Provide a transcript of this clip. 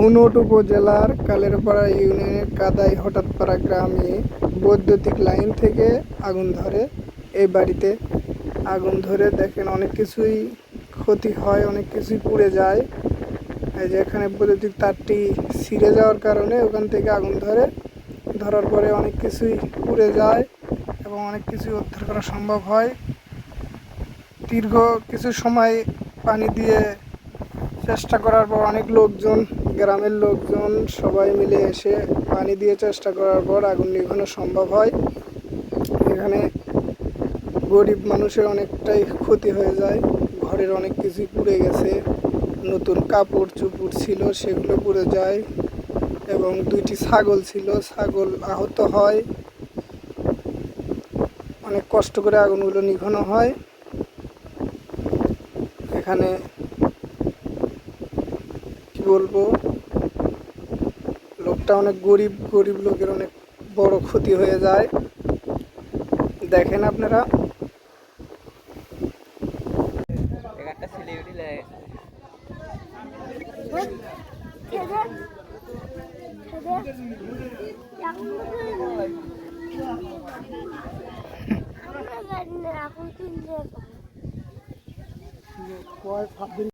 ধুনট উপজেলার কালেরপাড়া ইউনিয়নের কাদাই হঠাৎপাড়া গ্রামে বৈদ্যুতিক লাইন থেকে আগুন ধরে। এই বাড়িতে আগুন ধরে দেখেন অনেক কিছুই ক্ষতি হয়, অনেক কিছুই পুড়ে যায়। এই যে এখানে বৈদ্যুতিক তারটি ছিঁড়ে যাওয়ার কারণে ওখান থেকে আগুন ধরে। ধরার পরে অনেক কিছুই পুড়ে যায় এবং অনেক কিছুই উদ্ধার করা সম্ভব হয়। দীর্ঘ কিছু সময় পানি দিয়ে চেষ্টা করার পর অনেক লোকজন, গ্রামের লোকজন সবাই মিলে এসে পানি দিয়ে চেষ্টা করার পর আগুন নিভানো সম্ভব হয়। এখানে গরিব মানুষের অনেকটাই ক্ষতি হয়ে যায়। ঘরের অনেক কিছুই পুড়ে গেছে। নতুন কাপড় চুপড় ছিল, সেগুলো পুড়ে যায় এবং দুইটি ছাগল ছিল। ছাগল আহত হয়। অনেক কষ্ট করে আগুনগুলো নিভানো হয়। এখানে বলব লোকটা অনেক গরিব গরিব লোকের অনেক বড় ক্ষতি হয়ে যায়। দেখেন আপনারা। কয় সাত দিন